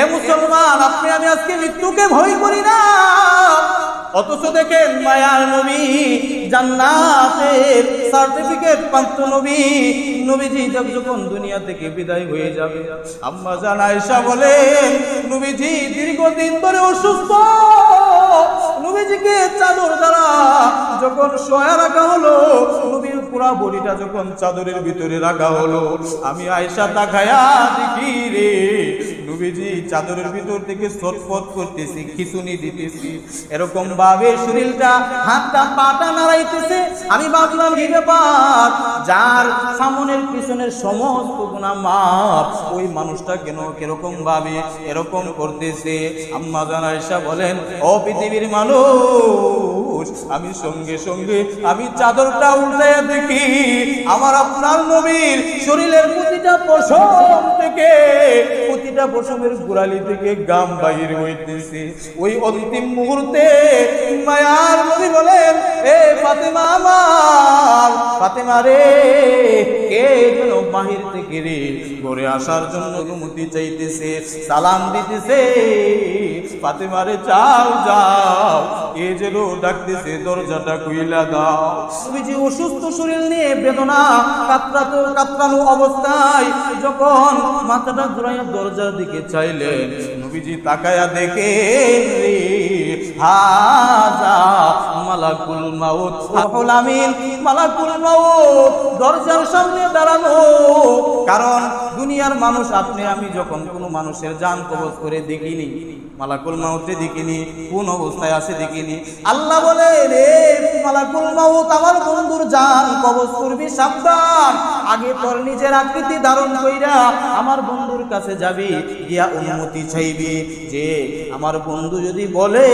এ মুসলমান, আপনি, আমি আজকে মৃত্যুকে ভয় করি না। অথচ দেখেন, মায়ার নবী, জান্নাতের সার্টিফিকেট প্রাপ্ত নবী, নবীজি যখন দুনিয়া থেকে বিদায় হয়ে যাবে, আম্মা জান আয়েশা বলেন, নবীজি দীর্ঘদিন ধরে অসুস্থ। নবীজিকে চাদর দ্বারা যখন শোয়া রাখা হলো, নবীর পুরা বডিটা যখন চাদরের ভিতরে রাখা হলো, আমি আয়েশা তাকায়া দেখি রে নবীজি চাদরের ভিতর থেকে ছটফট করতেছি, খিচুনি দিতেছি। এরকম ভাবে শরীরটা হাতটা পাটা নাড়াইতেছে। আমি ভাবলাম কি ব্যাপার, যার সামনের পিছনের সমস্ত গুণা মাপ ওই মানুষটা কেন কীরকম ভাবে এরকম করতেছে? আম্মা জান আয়েশা বলেন, ও পৃথিবীর মানুষ, আমি সঙ্গে সঙ্গে আমি চাদরটা উল্টাইয়া দেখি। আমার আপনার নবীর শরীরের প্রতিটা পশম থেকে, প্রতিটা পশমের গোড়ালি থেকে গাম বাহির হইতেছে। ওই অন্তিম মুহূর্তে মায়ার নবী বলেন, এ ফাতেমা আমার, ফাতেমা রে, কে যেন বাহির থেকে রে, ঘরে আসার জন্য অনুমতি চাইতেছে, সালাম দিতেছে। ফাতেমা রে যাও। যাও যেন ডাকতেছে, দরজাটা দাও। অসুস্থ শরীর নিয়ে বেদনা, কাতরাতো, কাতরানো অবস্থায় যখন মাথাটা ঘুরাইয়া দরজার দিকে চাইলেন নবীজি তাকায়া দেখে, হাজা মাউত। রাহুল আমিন মালাকুল মাউত, দরজার সামনে দাঁড়ানো। কারণ দুনিয়ার মানুষ, আপনি, আমি যখন কোনো মানুষের জান কবজ করে দেখিনি, মালাকুল মাউতে দেখিনি, কোন অবস্থায় আছে দেখিনি, আল্লাহ বলে, রে মালাকুল মাউত, আমার বন্ধুর জান কবজ করবি, সাবধান। আগে তোর নিজের আকৃতি ধারণ কইরা আমার বন্ধুর কাছে যাবি, গিয়া অনুমতি চাইবি যে আমার বন্ধু যদি বলে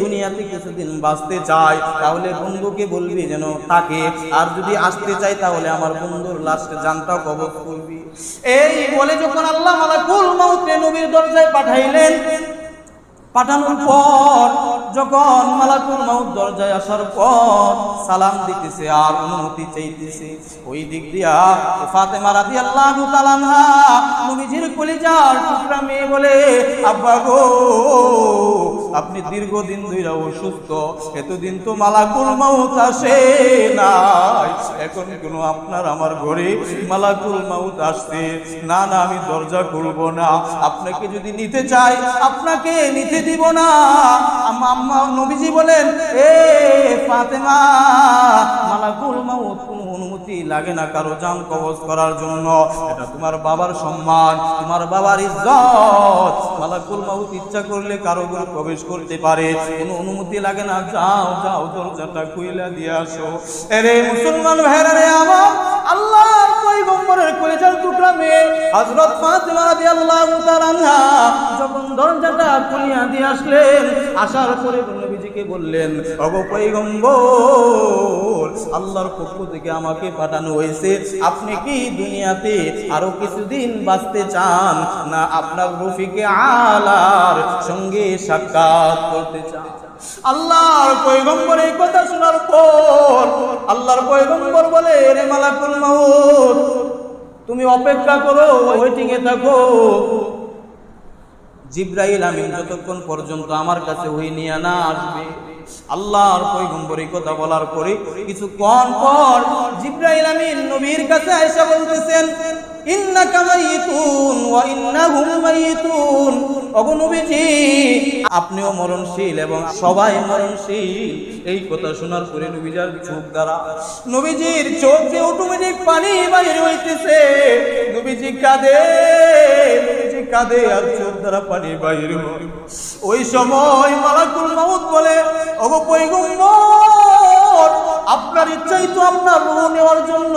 দুনিয়াতে কিছুদিন বাঁচতে চায়, তাহলে বন্ধুকে বলবি যেন তাকে। আর যদি আসতে চাই তাহলে আমার বন্ধুর লাস্টে জানটাও কবচ করবি। এই বলে যখন আল্লাহ মালাকুল মাউতে নবীর দরজায় পাঠাইলেন পাঠানোর পর, যখন মালাকুল মাউত দরজায় আসার পর সালাম দিতেছে আর অনুমতি চাইতেছে, ওই দিক দিয়া মারা দিয়ে আল্লাহ তালানা নবীজির কলিজার টুকরা মেয়ে বলে, আব্বা গো আপনি দীর্ঘদিন ধরে অসুস্থ, এতদিন তো মালাকুল মাউত আসে নাই। এখন কেন আপনার আমার ঘরে মালাকুল মাউত আসছে? না না, আমি দরজা খুলবো না। আপনাকে যদি নিতে চাই, আপনাকে নিতে দিব না। আম্মা নবীজি বলেন, এ ফাতেমা, মালাকুল মাউত অনুমতি লাগে না কারও জান কবজ করার জন্য। এটা তোমার বাবার সম্মান, তোমার বাবার ইজ্জত। মালাকুল মাউত ইচ্ছা করলে কারও ঘরে প্রবেশ করতে পারে। কোনো অনুমতি লাগে না, যাও যাও, দরজাটা খুইলা দিয়ে আসো। এরে মুসলমান ভাইরা রে আমার মেয়ে হযরত ফাতিমা রাদিয়াল্লাহু তাআলা যখন দরজাটা খুলিয়া দিয়ে আসলেন, আসার পরে নবীজিকে বললেন, ওগো পয়গম্বর, আল্লাহর পক্ষ থেকে আমাকে পাঠানো হয়েছে। আপনি কি দুনিয়াতে আরও কিছুদিন বাঁচতে চান? না, আপনার রফিকে আলার সঙ্গে সাক্ষাৎ করতে চান। আল্লাহর পয়গম্বর এই কথা শোনার পর, আল্লাহর পয়গম্বর বলে, রে মালাকুল মাউত তুমি অপেক্ষা করো ওয়েটিং এ থাকো। জিব্রাইল আমিন যতক্ষণ পর্যন্ত আমার কাছে ওই নিয়ে না আসবে, আল্লাহর পৈগম্বরী কথা বলার পরে কিছু কোন পর জিব্রাইল আমিন নবীর কাছে আয়সা বলতেছেন, ইন্নাকা মাইতুন ওয়া ইন্নাহুম মাইতুন। ওগো নবীজি, আপনিও মরণশীল এবং সবাই মরণশীল। এই কথা শোনার পরে নবীজার চোখ দ্বারা, নবীজির চোখ দিয়ে অটোমেটিক পানি বাইর হইতেছে। নবীজি কাঁদে নবীজি কাঁদে আর চোখ দ্বারা পানি বাইর ওই সময় মালাকুল মাউত বলে ওগো পয়গম্বর আপনার ইচ্ছাই তো আপনার রূহ নেওয়ার জন্য।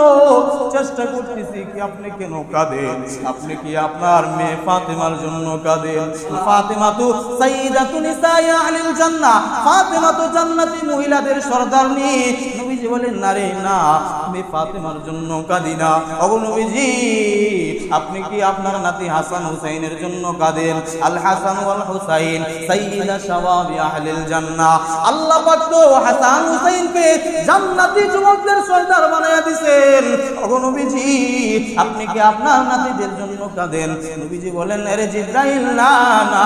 চেষ্টা করতেছি কি আপনি কেন কাঁদেন? আপনি কি আপনার মেয়ে ফাতেমার জন্য কাঁদেন? ফাতেমা তো সাইয়্যিদাতু নিসাই আহলিল জান্নাহ। ফাতেমা তো জান্নাতি মহিলাদের সর্দারনি। নবীজি বলেন না রে না, আমি ফাতেমার জন্য কাঁদি না। ওগো নবীজি, আপনি কি আপনার নাতি হাসান হুসাইনের জন্য কাঁদেন? আল হাসান ওয়াল হুসাইন, সাইয়্যিদা শাবাবি আহলিল জান্নাহ। আল্লাহ পাক তো হাসান হুসাইনকে জান্নাতি যুবকদের সর্দার বানায়া দিবেন ওগো নবীজি, আপনি কি আপনার নাতিদের জন্য কাঁদেন? নবীজি বলেন, আরে জিব্রাইল, না না,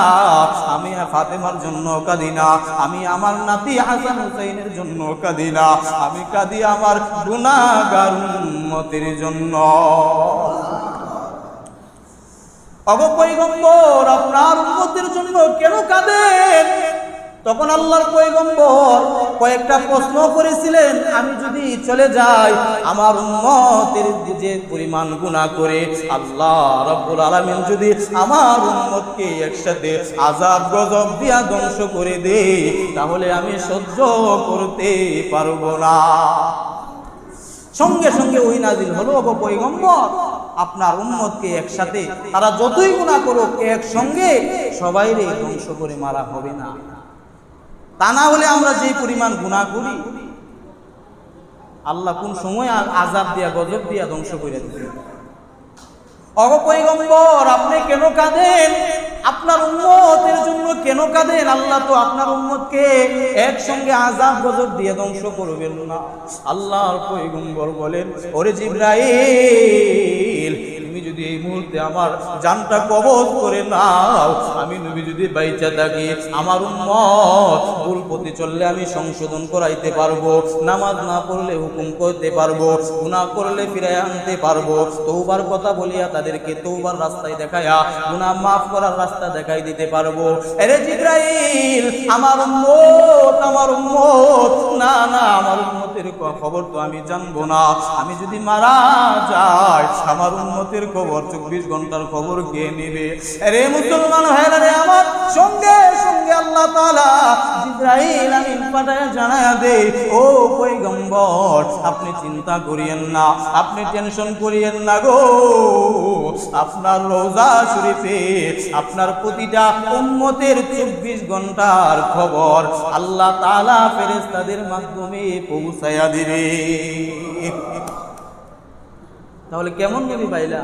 আমি ফাতেমার জন্য কাঁদি না। আমি আমার নাতি হাসান হুসাইনের জন্য কাঁদি না। আমি কাঁদি আমার গুণাগার উন্মতির জন্য। অগপৈগম্বর আপনার উন্নতির জন্য কেন কাঁদেন? তখন আল্লাহর পয়গম্বর কয়েকটা প্রশ্ন করেছিলেন, আমি যদি চলে যাই, আমার উম্মতের যে পরিমাণ গুনাহ করে আল্লাহ রব্বুল আলামিন যদি আমার উম্মতকে একসাথে আযাব গজব দিয়া ধ্বংস করে দে, তাহলে আমি সহ্য করতে পারব না। সঙ্গে সঙ্গে ওই নাজিল হলো অব পৈগম্বর আপনার উম্মতকে একসাথে, তারা যতই গুণা করুক, একসঙ্গে সবাই ধ্বংস করে মারা হবে না। তা না হলে আমরা যে পরিমাণ গুণা করি, আল্লাহ কোন সময় আ- আজাব দিয়া, গজব দিয়া ধ্বংস করে দেবে অগপৈগম্বর আপনি কেন কাঁদেন? আপনার উম্মতের জন্য কেন কাঁদেন? আল্লাহ তো আপনার উম্মতকে একসঙ্গে আজাব গজব দিয়ে ধ্বংস করবেন না। আল্লাহর পৈগম্বর বলেন, ওরে যদি এই মুহূর্তে আমার জানটা কবজ করে নাও। আমি নবী যদি বাইচা থাকি, আমার উম্মত ভুল পথে চললে আমি সংশোধন করাইতে পারব, নামাজ না পড়লে হুকুম করতে পারব, গুনাহ করলে ফিরে আনতে পারব। তৌবার কথা বলিয়া তাদেরকে তৌবার রাস্তায় দেখায়া গুনাহ মাফ করার রাস্তা দেখাই দিতে পারব। এরে জিব্রাইল, আমার উম্মত আমার উম্মত, না না, আমার উম্মতের ক- খবর তো আমি জানব না। আমি যদি মারা যাই, আমার উন্মতের খবর চব্বিশ ঘণ্টার খবর কে নেবে? রে মুসলমান ভাইরা রে আমার, সঙ্গে সঙ্গে আল্লাহ তাআলা আমিন পাঠায় দে ও পয়গম্বর, আপনি চিন্তা করিয়েন না, আপনি টেনশন করিয়েন না গো। আপনার রোজা শরীফে আপনার প্রতিটা উম্মতের চব্বিশ ঘণ্টার খবর আল্লাহ তাআলা ফেরেশতাদের মাধ্যমে পৌঁছায়া দিবে। তাহলে কেমন নবী পাইলা?